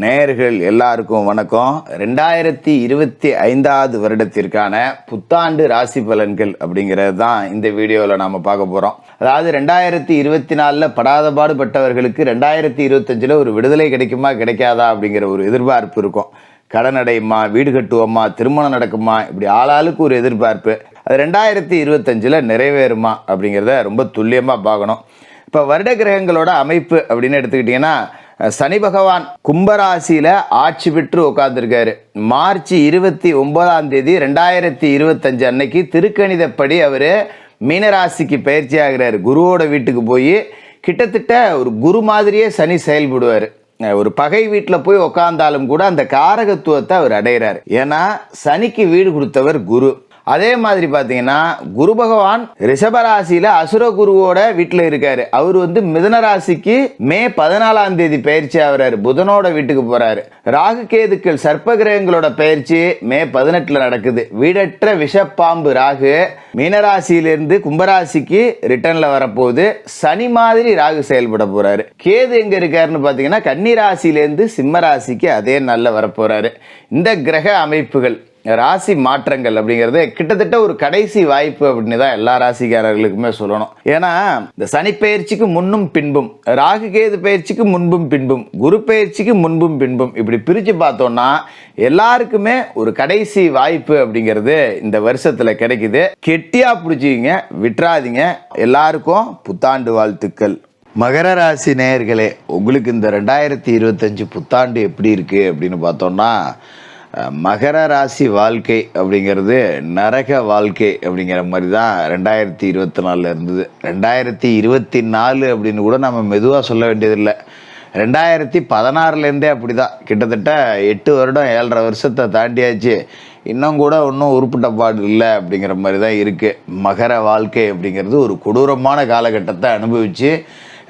நேயர்கள் எல்லாருக்கும் வணக்கம். ரெண்டாயிரத்தி இருபத்தி ஐந்தாவது வருடத்திற்கான புத்தாண்டு ராசி பலன்கள் அப்படிங்கிறது தான் இந்த வீடியோவில் நாம் பார்க்க போகிறோம் அதாவது ரெண்டாயிரத்தி இருபத்தி நாலில் படாத பாடுபட்டவர்களுக்கு ரெண்டாயிரத்தி இருபத்தஞ்சில் ஒரு விடுதலை கிடைக்குமா கிடைக்காதா அப்படிங்கிற ஒரு எதிர்பார்ப்பு இருக்கும். கடன் அடையுமா வீடு கட்டுவோமா திருமணம் நடக்குமா இப்படி ஆளாளுக்கு ஒரு எதிர்பார்ப்பு. அது ரெண்டாயிரத்தி இருபத்தஞ்சில் நிறைவேறுமா அப்படிங்கிறத ரொம்ப துல்லியமாக பார்க்கணும். இப்போ வருட கிரகங்களோட அமைப்பு அப்படின்னு எடுத்துக்கிட்டிங்கன்னா சனி பகவான் கும்பராசியில் ஆட்சி பெற்று உட்காந்துருக்காரு மார்ச் இருபத்தி ஒன்பதாம் தேதி ரெண்டாயிரத்தி இருபத்தஞ்சு அன்னைக்கு திருக்கணிதப்படி அவர் மீனராசிக்கு பயிற்சி ஆகிறார் குருவோட வீட்டுக்கு போய் கிட்டத்தட்ட ஒரு குரு மாதிரியே சனி செயல்படுவார். ஒரு பகை வீட்டில் போய் உக்காந்தாலும் கூட அந்த காரகத்துவத்தை அவர் அடைகிறார் ஏன்னா சனிக்கு வீடு கொடுத்தவர் குரு. அதே மாதிரி பார்த்தீங்கன்னா குரு பகவான் ரிஷபராசியில் அசுர குருவோட வீட்டில் இருக்காரு. அவர் வந்து மிதன ராசிக்கு மே பதினாலாம் தேதி பயிற்சி ஆகிறாரு. புதனோட வீட்டுக்கு போறாரு. ராகு கேதுக்கள் சர்ப்ப கிரகங்களோட பயிற்சி மே பதினெட்டுல நடக்குது. வீடற்ற விஷப்பாம்பு ராகு மீனராசியிலிருந்து கும்பராசிக்கு ரிட்டர்ன்ல வரப்போகுது. சனி மாதிரி ராகு செயல்பட போறாரு. கேது எங்க இருக்காருன்னு பார்த்தீங்கன்னா கன்னிராசியிலேருந்து சிம்ம ராசிக்கு அதே நல்ல வரப்போறாரு. இந்த கிரக அமைப்புகள் ராசி மாற்றங்கள் அப்படிங்கிறது கிட்டத்தட்ட ஒரு கடைசி வாய்ப்பு அப்படின்னு தான் எல்லா ராசிக்காரர்களுக்குமே சொல்லணும். ஏன்னா இந்த சனி பயிற்சிக்கு முன்னும் பின்பும் ராகு கேது பயிற்சிக்கு முன்பும் பின்பும் குரு பயிற்சிக்கு முன்பும் பின்பும் இப்படி பிரித்து பார்த்தோம்னா எல்லாருக்குமே ஒரு கடைசி வாய்ப்பு அப்படிங்கிறது இந்த வருஷத்தில் கிடைக்குது. கெட்டியாக பிடிச்சிக்கிங்க விட்டுறாதீங்க. எல்லாருக்கும் புத்தாண்டு வாழ்த்துக்கள். மகர ராசி நேயர்களே உங்களுக்கு இந்த ரெண்டாயிரத்தி இருபத்தஞ்சு புத்தாண்டு எப்படி இருக்குது அப்படின்னு பார்த்தோம்னா மகர ராசி வாழ்க்கை அப்படிங்கிறது நரக வாழ்க்கை அப்படிங்கிற மாதிரி தான் ரெண்டாயிரத்தி இருபத்தி நாலில் இருந்தது. ரெண்டாயிரத்தி இருபத்தி நாலு அப்படின்னு கூட நம்ம மெதுவாக சொல்ல வேண்டியதில்லை. ரெண்டாயிரத்தி பதினாறுலேருந்தே அப்படி தான் கிட்டத்தட்ட எட்டு வருடம் ஏழரை வருஷத்தை தாண்டியாச்சு. இன்னும் கூட ஒன்றும் உருப்பிட்ட பாடு இல்லை அப்படிங்கிற மாதிரி தான் இருக்குது மகர வாழ்க்கை அப்படிங்கிறது ஒரு கொடூரமான காலகட்டத்தை அனுபவித்து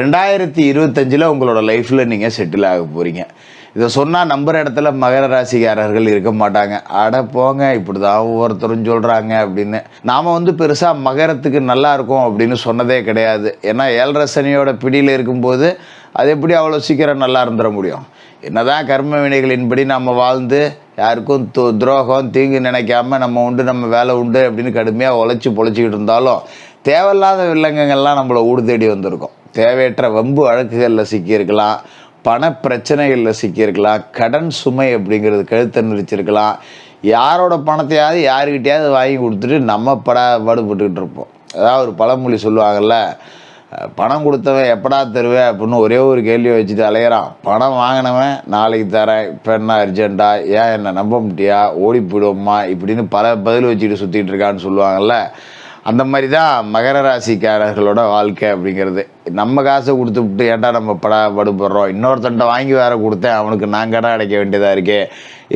ரெண்டாயிரத்தி இருபத்தஞ்சில் உங்களோட லைஃப்பில் நீங்கள் செட்டில் ஆக போகிறீங்க இதை சொன்னால் நம்புற இடத்துல மகர ராசிக்காரர்கள் இருக்க மாட்டாங்க. அட போங்க இப்படி தான் ஒவ்வொருத்தரும் சொல்கிறாங்க அப்படின்னு. நாம் வந்து பெருசாக மகரத்துக்கு நல்லா இருக்கும் அப்படின்னு சொன்னதே கிடையாது. ஏன்னா ஏழரை சனியோட பிடியில் இருக்கும்போது அது எப்படி அவ்வளோ சீக்கிரம் நல்லா இருந்துட முடியும்? என்னதான் கர்ம வினைகளின்படி நம்ம வாழ்ந்து யாருக்கும் து துரோகம் தீங்கு நினைக்காம நம்ம உண்டு நம்ம வேலை உண்டு அப்படின்னு கடுமையாக உழைச்சி பொழைச்சிக்கிட்டு இருந்தாலும் தேவையில்லாத வில்லங்கங்கள்லாம் நம்மளை ஊடு தேடி வந்திருக்கோம். தேவையற்ற வம்பு வழக்குகளில் சிக்கியிருக்கலாம். பண பிரச்சனைகளில் சிக்கியிருக்கலாம். கடன் சுமை அப்படிங்கிறது கழுத்தை நிறுத்திருக்கலாம் யாரோட பணத்தையாவது யாருக்கிட்டையாவது வாங்கி கொடுத்துட்டு நம்ம படா பாடுபட்டுக்கிட்டு இருப்போம். அதாவது ஒரு பழமொழி சொல்லுவாங்கள்ல பணம் கொடுத்தவன் எப்படா தருவேன் அப்படின்னு ஒரே ஒரு கேள்வியை வச்சுட்டு அலையிறான். பணம் வாங்கினவன் நாளைக்கு தரேன் இப்போ என்ன அர்ஜென்ட்டா ஏன் என்னை நம்ப முடியா ஓடி போயிடுவோம்மா இப்படின்னு பல பதில் வச்சுட்டு சுற்றிட்டு இருக்கான்னு சொல்லுவாங்கள்ல அந்த மாதிரி தான் மகர ராசிக்காரர்களோட வாழ்க்கை அப்படிங்கிறது. நம்ம காசை கொடுத்து விட்டு ஏன்டா நம்ம படா படுபடுறோம்? இன்னொருத்தன்ட்ட வாங்கி வேற கொடுத்தேன் அவனுக்கு நான் கடன் அடைக்க வேண்டியதாக இருக்கே.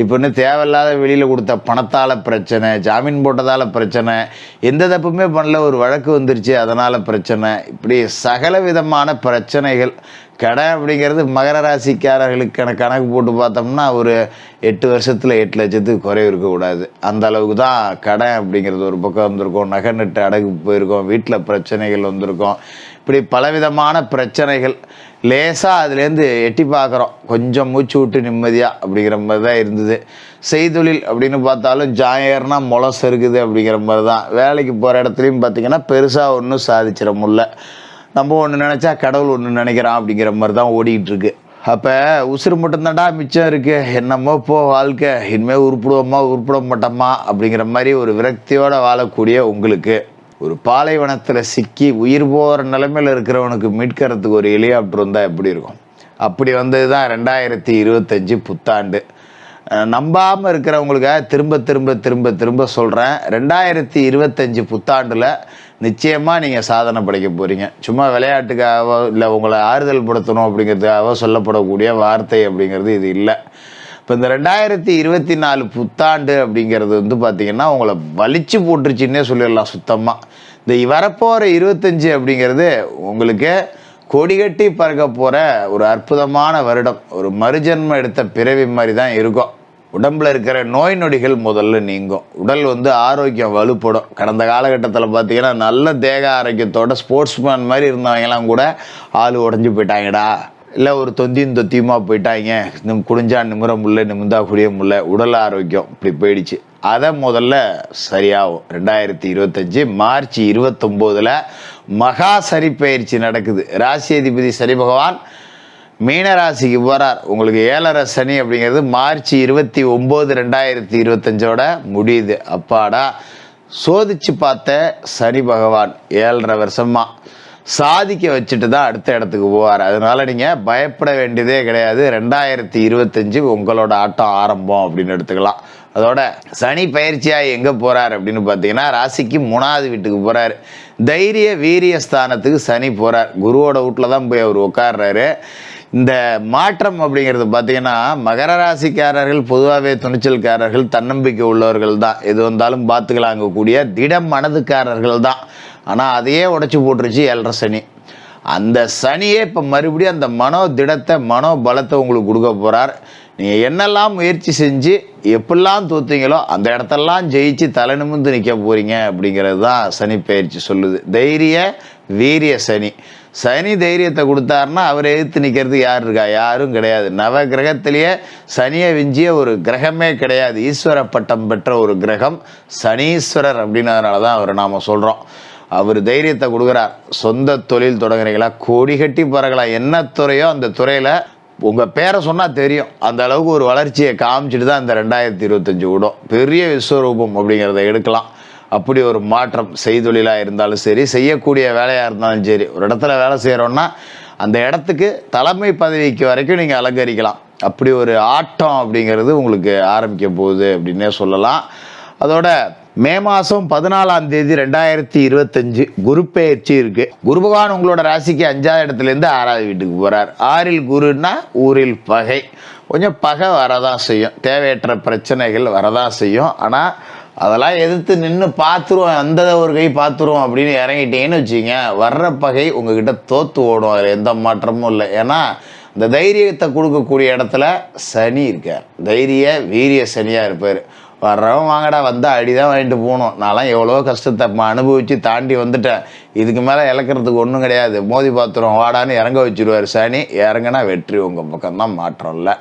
இப்போன்னு தேவையில்லாத வெளியில் கொடுத்த பணத்தால் பிரச்சனை ஜாமீன் போட்டதால் பிரச்சனை எந்த தப்புமே பண்ணல ஒரு வழக்கு வந்துருச்சு அதனால் பிரச்சனை. இப்படி சகல விதமான பிரச்சனைகள் கடன் அப்படிங்கிறது மகர ராசிக்காரர்களுக்கான கணக்கு போட்டு பார்த்தோம்னா ஒரு எட்டு வருஷத்தில் எட்டு லட்சத்துக்கு குறைவு இருக்கக்கூடாது. அந்த அளவுக்கு தான் கடன் அப்படிங்கிறது ஒரு பக்கம் வந்திருக்கும். நகை நட்டு அடகு போயிருக்கோம். வீட்டில் பிரச்சனைகள் வந்திருக்கும். இப்படி பலவிதமான பிரச்சனைகள் லேசாக அதுலேருந்து எட்டி பார்க்குறோம். கொஞ்சம் மூச்சு விட்டு நிம்மதியாக அப்படிங்கிற மாதிரி தான் இருந்தது. செய்தொழில் அப்படின்னு பார்த்தாலும் ஜாயர்னா முளசு இருக்குது அப்படிங்கிற மாதிரி தான். வேலைக்கு போகிற இடத்துலையும் பார்த்தீங்கன்னா பெருசாக ஒன்றும் சாதிச்சிட முடியல. நம்ம ஒன்று நினச்சா கடவுள் ஒன்று நினைக்கிறான் அப்படிங்கிற மாதிரி தான் ஓடிக்கிட்டு இருக்கு அப்போ உசுறு மட்டும்தான்டா மிச்சம் இருக்கு. என்னமோ போ வாழ்க்கை. இனிமேல் உருப்பிடுவோமா உருப்பிட மாட்டோமா அப்படிங்கிற மாதிரி ஒரு விரக்தியோடு வாழக்கூடிய உங்களுக்கு ஒரு பாலைவனத்தில் சிக்கி உயிர் போகிற நிலைமையில் இருக்கிறவனுக்கு மீட்கிறதுக்கு ஒரு ஹெலிகாப்டர் வந்தால் எப்படி இருக்கும்? அப்படி வந்தது தான் ரெண்டாயிரத்தி இருபத்தஞ்சி புத்தாண்டு. நம்பாமல் இருக்கிறவங்களுக்காக திரும்ப திரும்ப திரும்ப திரும்ப சொல்கிறேன் ரெண்டாயிரத்தி இருபத்தஞ்சி புத்தாண்டில் நிச்சயமாக நீங்கள் சாதனை படைக்க போகிறீங்க சும்மா விளையாட்டுக்காகவோ இல்லை உங்களை ஆறுதல் படுத்தணும் அப்படிங்கிறதுக்காகவோ சொல்லப்படக்கூடிய வார்த்தை அப்படிங்கிறது இது இல்லை. இப்போ இந்த ரெண்டாயிரத்தி இருபத்தி நாலு புத்தாண்டு அப்படிங்கிறது வந்து பார்த்திங்கன்னா உங்களை வலிச்சு போட்டுருச்சுன்னே சொல்லிடலாம் சுத்தமாக இந்த வரப்போகிற இருபத்தஞ்சி அப்படிங்கிறது உங்களுக்கு கொடிகட்டி பறக்க போகிற ஒரு அற்புதமான வருடம். ஒரு மறுஜன்மம் எடுத்த பிறவி மாதிரி தான் இருக்கும். உடம்புல இருக்கிற நோய் நொடிகள் முதல்ல நீங்கும். உடல் வந்து ஆரோக்கியம் வலுப்படும். கடந்த காலகட்டத்தில் பார்த்தீங்கன்னா நல்ல தேக ஆரோக்கியத்தோட ஸ்போர்ட்ஸ்மேன் மாதிரி இருந்தவங்கலாம் கூட ஆள் உடஞ்சி போயிட்டாங்கடா. இல்லை ஒரு தொந்தியும் தொத்தியுமா போயிட்டாங்க. நிம் குடிஞ்சா நிமிர முடியல நிமிந்தா குடிய முடியல. உடல் ஆரோக்கியம் இப்படி போயிடுச்சு. அதை முதல்ல சரியாகும். ரெண்டாயிரத்தி இருபத்தஞ்சி மார்ச் இருபத்தொம்போதில் மகா சரி பயிற்சி நடக்குது. ராசி அதிபதி சனி பகவான் மீனராசிக்கு போகிறார் உங்களுக்கு ஏழரை சனி அப்படிங்கிறது மார்ச் இருபத்தி ஒம்பது ரெண்டாயிரத்தி இருபத்தஞ்சோட முடியுது. அப்பாடா சோதிச்சு பார்த்த சனி பகவான் ஏழரை வருஷமா சாதிக்க வச்சுட்டு தான் அடுத்த இடத்துக்கு போவார். அதனால நீங்கள் பயப்பட வேண்டியதே கிடையாது. ரெண்டாயிரத்தி இருபத்தஞ்சு உங்களோட ஆட்டம் ஆரம்பம் அப்படின்னு எடுத்துக்கலாம். அதோட சனி பயிற்சியாக எங்கே போகிறார் அப்படின்னு பார்த்தீங்கன்னா ராசிக்கு மூணாவது வீட்டுக்கு போகிறார் தைரிய வீரிய ஸ்தானத்துக்கு சனி போகிறார் குருவோட வீட்டில் தான் போய் அவர் உட்கார்றாரு இந்த மாற்றம் அப்படிங்கிறது பார்த்தீங்கன்னா மகர ராசிக்காரர்கள் பொதுவாகவே துணிச்சல்காரர்கள் தன்னம்பிக்கை உள்ளவர்கள் தான். எது வந்தாலும் பார்த்துக்கலாங்கக்கூடிய திடம் மனதுக்காரர்கள் தான். ஆனால் அதையே உடைச்சி போட்டுருச்சு ஏழரை சனி. அந்த சனியே இப்போ மறுபடியும் அந்த மனோ திடத்தை மனோ பலத்தை உங்களுக்கு கொடுக்க போகிறார் நீங்கள் என்னெல்லாம் முயற்சி செஞ்சு எப்படிலாம் தோத்தீங்களோ அந்த இடத்தெல்லாம் ஜெயிச்சு தலை நிமிர்ந்து நிற்க போகிறீங்க அப்படிங்கிறது தான் சனி பயிற்சி சொல்லுது. தைரிய வீரிய சனி. சனி தைரியத்தை கொடுத்தாருன்னா அவரை எதிர்த்து நிற்கிறது யார் இருக்கா? யாரும் கிடையாது. நவ கிரகத்திலேயே சனியை விஞ்சிய ஒரு கிரகமே கிடையாது. ஈஸ்வர பட்டம் பெற்ற ஒரு கிரகம் சனீஸ்வரர் அப்படின்னதுனால தான் அவர் நாம் சொல்கிறோம் அவர் தைரியத்தை கொடுக்குறார். சொந்த தொழில் தொடங்குறீங்களா? கோடி கட்டி பறக்கலாம். என்ன துறையோ அந்த துறையில் உங்கள் பேரை சொன்னால் தெரியும். அந்த அளவுக்கு ஒரு வளர்ச்சியை காமிச்சிட்டு தான் இந்த ரெண்டாயிரத்தி இருபத்தஞ்சு விடும் பெரிய விஸ்வரூபம் அப்படிங்கிறத எடுக்கலாம். அப்படி ஒரு மாற்றம் செய்தொழிலாக இருந்தாலும் சரி செய்யக்கூடிய வேலையாக இருந்தாலும் சரி ஒரு இடத்துல வேலை செய்கிறோன்னா அந்த இடத்துக்கு தலைமை பதவிக்கு வரைக்கும் நீங்கள் அலங்கரிக்கலாம். அப்படி ஒரு ஆட்டம் அப்படிங்கிறது உங்களுக்கு ஆரம்பிக்க போகுது அப்படின்னே சொல்லலாம். அதோட மே மாதம் பதினாலாம் தேதி ரெண்டாயிரத்தி இருபத்தஞ்சு குரு பெயர்ச்சி இருக்கு. குரு பகவான் உங்களோட ராசிக்கு அஞ்சாவது இடத்துலேருந்து ஆறாவது வீட்டுக்கு போகிறார் ஆறில் குருன்னா ஊரில் பகை. கொஞ்சம் பகை வரதான் செய்யும். தேவையற்ற பிரச்சனைகள் வரதான் செய்யும். ஆனால் அதெல்லாம் எதிர்த்து நின்று பார்த்துருவோம். அந்த ஒரு கை பார்த்துருவோம் அப்படின்னு இறங்கிட்டீங்கன்னு வச்சுங்க வர்ற பகை உங்ககிட்ட தோத்து ஓடும். அதில் எந்த மாற்றமும் இல்லை. ஏன்னா இந்த தைரியத்தை கொடுக்கக்கூடிய இடத்துல சனி இருக்கார். தைரிய வீரிய சனியாக இருப்பார். வர்றவன் வாங்கடா வந்தால் அடி தான் வாங்கிட்டு போகணும். நான்லாம் எவ்வளோ கஷ்டத்தை ம- அனுபவித்து தாண்டி வந்துட்டேன். இதுக்கு மேலே இழக்கிறதுக்கு ஒன்றும் கிடையாது. மோதி பாத்திரம் வாடான்னு இறங்க வச்சுருவார் சனி. இறங்குனா வெற்றி உங்கள் பக்கம்தான் மாற்றம் இல்லை.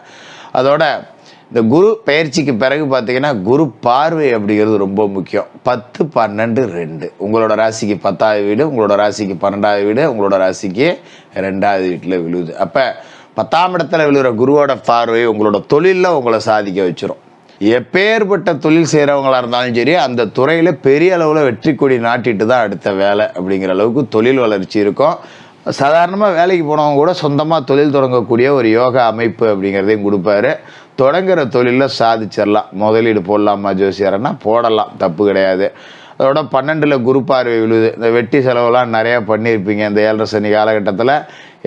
அதோட இந்த குரு பயிற்சிக்கு பிறகு பார்த்தீங்கன்னா குரு பார்வை அப்படிங்கிறது ரொம்ப முக்கியம். பத்து பன்னெண்டு ரெண்டு. உங்களோட ராசிக்கு பத்தாவது வீடு உங்களோட ராசிக்கு பன்னெண்டாவது வீடு உங்களோட ராசிக்கு ரெண்டாவது வீட்டில் விழுவுது அப்போ பத்தாம் இடத்துல விழுகிற குருவோட பார்வை உங்களோட தொழிலில் உங்களை சாதிக்க வச்சிடும் எப்பேற்பட்ட தொழில் செய்கிறவங்களாக இருந்தாலும் சரி அந்த துறையில் பெரிய அளவில் வெற்றி கொடி நாட்டிட்டு தான் அடுத்த வேலை அப்படிங்கிற அளவுக்கு தொழில் வளர்ச்சி இருக்கும். சாதாரணமாக வேலைக்கு போனவங்க கூட சொந்தமாக தொழில் தொடங்கக்கூடிய ஒரு யோகா அமைப்பு அப்படிங்கிறதையும் கொடுப்பாரு. தொடங்குகிற தொழிலில் சாதிச்சிடலாம். முதலீடு போடலாமா ஜோசியாரன்னா போடலாம். தப்பு கிடையாது. அதோட பன்னெண்டில் குரு பார்வை விழுது. இந்த வெட்டி செலவெல்லாம் நிறையா பண்ணியிருப்பீங்க இந்த ஏழரை சனி காலகட்டத்தில்.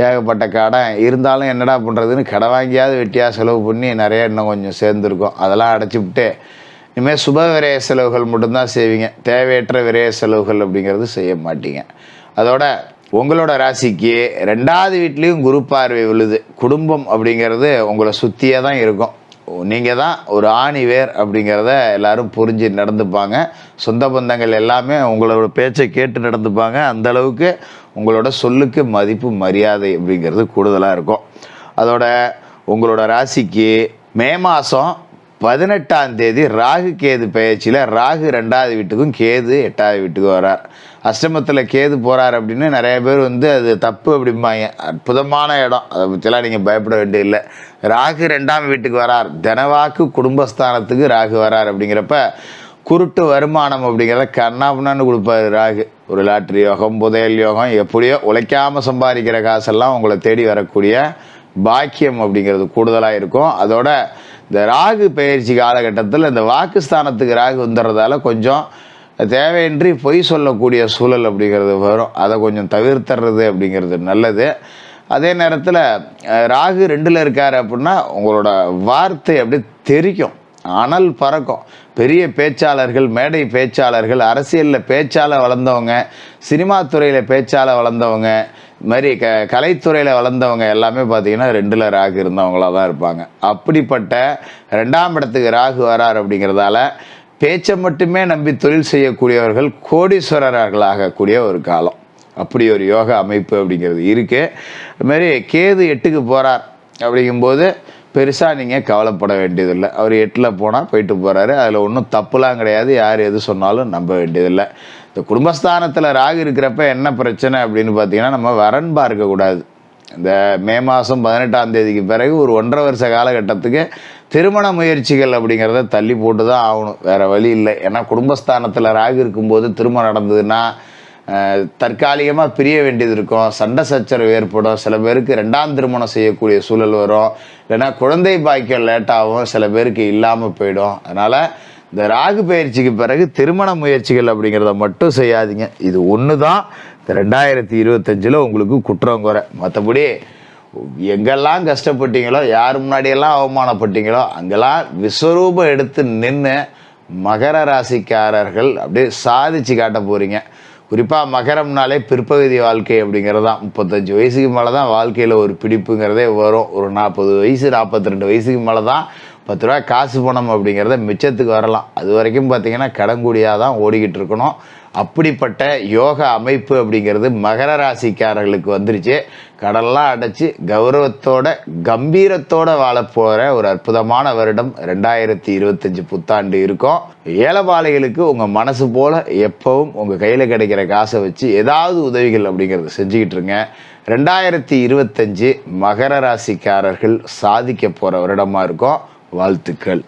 ஏகப்பட்ட கடன் இருந்தாலும் என்னடா பண்ணுறதுன்னு கடை வாங்கியாவது வெட்டியாக செலவு பண்ணி நிறையா இன்னும் கொஞ்சம் சேர்ந்துருக்கும். அதெல்லாம் அடைச்சிவிட்டு இனிமேல் சுப விரய செலவுகள் மட்டும்தான் செய்வீங்க. தேவையற்ற விரய செலவுகள் அப்படிங்கிறது செய்ய மாட்டீங்க. அதோட உங்களோட ராசிக்கு ரெண்டாவது வீட்லேயும் குரு பார்வை விழுது. குடும்பம் அப்படிங்கிறது உங்களை சுற்றியே தான் இருக்கும். நீங்கள் தான் ஒரு ஆணி வேர் அப்படிங்கிறத எல்லாரும் புரிஞ்சு நடந்துப்பாங்க. சொந்த பந்தங்கள் எல்லாமே உங்களோட பேச்சை கேட்டு நடந்துப்பாங்க. அந்தளவுக்கு உங்களோட சொல்லுக்கு மதிப்பு மரியாதை அப்படிங்கிறது கூடுதலாக இருக்கும். அதோட உங்களோட ராசிக்கு மே மாதம் பதினெட்டாம் தேதி ராகு கேது பயிற்சியில் ராகு ரெண்டாவது வீட்டுக்கும் கேது எட்டாவது வீட்டுக்கும் வரார். அஷ்டமத்தில் கேது போகிறார் அப்படின்னு நிறைய பேர் வந்து அது தப்பு அப்படிம்பாங்க. அற்புதமான இடம். அதை பற்றிலாம் நீங்கள் பயப்பட வேண்டியதில்லை. ராகு ரெண்டாம் வீட்டுக்கு வரார். தனவாக்கு குடும்பஸ்தானத்துக்கு ராகு வரார் அப்படிங்கிறப்ப குருட்டு வருமானம் அப்படிங்கிறத கண்ணாபுண்ணான்னு கொடுப்பாரு ராகு. ஒரு லாட்ரி யோகம் புதையல் யோகம் எப்படியோ உழைக்காமல் சம்பாதிக்கிற காசெல்லாம் உங்களை தேடி வரக்கூடிய பாக்கியம் அப்படிங்கிறது கூடுதலாக இருக்கும். அதோட இந்த ராகு பயிற்சி காலகட்டத்தில் இந்த வாக்குஸ்தானத்துக்கு ராகு வந்துடுறதால கொஞ்சம் தேவையின்றி பொய் சொல்லக்கூடிய சூழல் அப்படிங்கிறது வரும். அதை கொஞ்சம் தவிர்த்துறது அப்படிங்கிறது நல்லது. அதே நேரத்தில் ராகு ரெண்டில் இருக்கார் அப்படின்னா உங்களோட வார்த்தை அப்படியே தெரிக்கும். அனல் பறக்கும். பெரிய பேச்சாளர்கள் மேடை பேச்சாளர்கள் அரசியலில் பேச்சால வளர்ந்தவங்க சினிமா துறையில் பேச்சால வளர்ந்தவங்க இது மாதிரி க கலைத்துறையில் வளர்ந்தவங்க எல்லாமே பார்த்தீங்கன்னா ரெண்டில் ராகு இருந்தவங்களாக தான் இருப்பாங்க. அப்படிப்பட்ட ரெண்டாம் இடத்துக்கு ராகு வரார் அப்படிங்கிறதால பேச்சை மட்டுமே நம்பி தொழில் செய்யக்கூடியவர்கள் கோடீஸ்வரர்களாகக்கூடிய ஒரு காலம். அப்படி ஒரு யோகா அமைப்பு அப்படிங்கிறது இருக்குது அதுமாரி கேது எட்டுக்கு போகிறார் அப்படிங்கும்போது பெருசாக நீங்கள் கவலைப்பட வேண்டியதில்லை. அவர் எட்டில் போனால் போயிட்டு போகிறாரு அதில் ஒன்றும் தப்புலாம் கிடையாது. யார் எது சொன்னாலும் நம்ப வேண்டியதில்லை. இந்த குடும்பஸ்தானத்தில் ராகு இருக்கிறப்ப என்ன பிரச்சனை அப்படின்னு பார்த்தீங்கன்னா நம்ம வரன் பார்க்கக்கூடாது இந்த மே மாதம் பதினெட்டாம் தேதிக்கு பிறகு ஒரு ஒன்றரை வருஷ காலகட்டத்துக்கு திருமண முயற்சிகள் அப்படிங்கிறத தள்ளி போட்டு தான் ஆகணும். வேறு வழி இல்லை. ஏன்னா குடும்பஸ்தானத்தில் ராகு இருக்கும்போது திருமணம் நடந்ததுன்னா தற்காலிகமாக பிரிய வேண்டியது இருக்கும். சண்டை சச்சரவு ஏற்படும். சில பேருக்கு ரெண்டாம் திருமணம் செய்யக்கூடிய சூழல் வரும். இல்லைன்னா குழந்தை பாக்கியம் லேட்டாகவும் சில பேருக்கு இல்லாமல் போயிடும். அதனால் இந்த ராகு பயிற்சிக்கு பிறகு திருமண முயற்சிகள் அப்படிங்கிறத மட்டும் செய்யாதீங்க. இது ஒன்று தான் இந்த ரெண்டாயிரத்தி இருபத்தஞ்சில் உங்களுக்கு குற்றம் குறை. மற்றபடி எங்கெல்லாம் கஷ்டப்பட்டீங்களோ யார் முன்னாடியெல்லாம் அவமானப்பட்டீங்களோ அங்கெல்லாம் விஸ்வரூபம் எடுத்து நின்று மகர ராசிக்காரர்கள் அப்படியே சாதிச்சு காட்ட போகிறீங்க குறிப்பாக மகரம்னாலே பிற்பகுதி வாழ்க்கை அப்படிங்கிறது தான் முப்பத்தஞ்சு வயசுக்கு மேலே தான் வாழ்க்கையில் ஒரு பிடிப்புங்கிறதே வரும். ஒரு நாற்பது வயசு நாற்பத்தி ரெண்டு வயசுக்கு மேலே தான் பத்து ரூபா காசு பணம் அப்படிங்கிறத மிச்சத்துக்கு வரலாம். அது வரைக்கும் பார்த்தீங்கன்னா கடங்குடியாக தான் ஓடிக்கிட்டு இருக்கணும். அப்படிப்பட்ட யோக அமைப்பு அப்படிங்கிறது மகர ராசிக்காரர்களுக்கு வந்துருச்சு. கடல்லாம் அடைச்சி கௌரவத்தோட கம்பீரத்தோட வாழ போகிற ஒரு அற்புதமான வருடம் ரெண்டாயிரத்தி இருபத்தஞ்சி புத்தாண்டு இருக்கும். ஏலபாளைகளுக்கு உங்கள் மனசு போல் எப்பவும் உங்கள் கையில் கிடைக்கிற காசை வச்சு ஏதாவது உதவிகள் அப்படிங்கிறத செஞ்சுக்கிட்டு இருங்க. ரெண்டாயிரத்தி இருபத்தஞ்சு மகர ராசிக்காரர்கள் சாதிக்க போகிற வருடமாக இருக்கும். வாழ்த்துக்கள்.